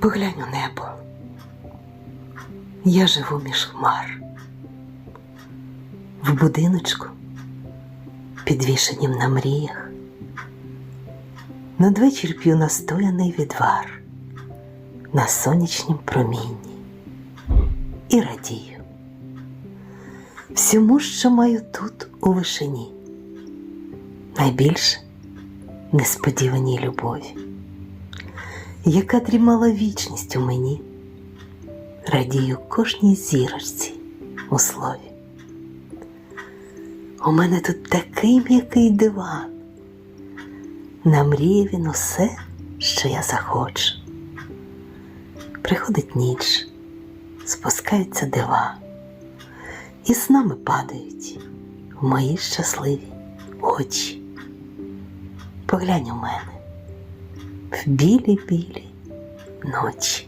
Поглянь у небо. Я живу між хмар. В будиночку, підвішенім на мріях. Надвечір п'ю настояний відвар на сонячнім промінні і радію всьому, що маю тут у вишині. Найбільше несподіваній любові, яка дрімала вічність у мені, радію кожній зірочці у слові. У мене тут такий м'який диван, намріє він усе, що я захочу. Приходить ніч, спускаються дива, і з нами падають в мої щасливі очі. Поглянь у мене в білі-білі ночі.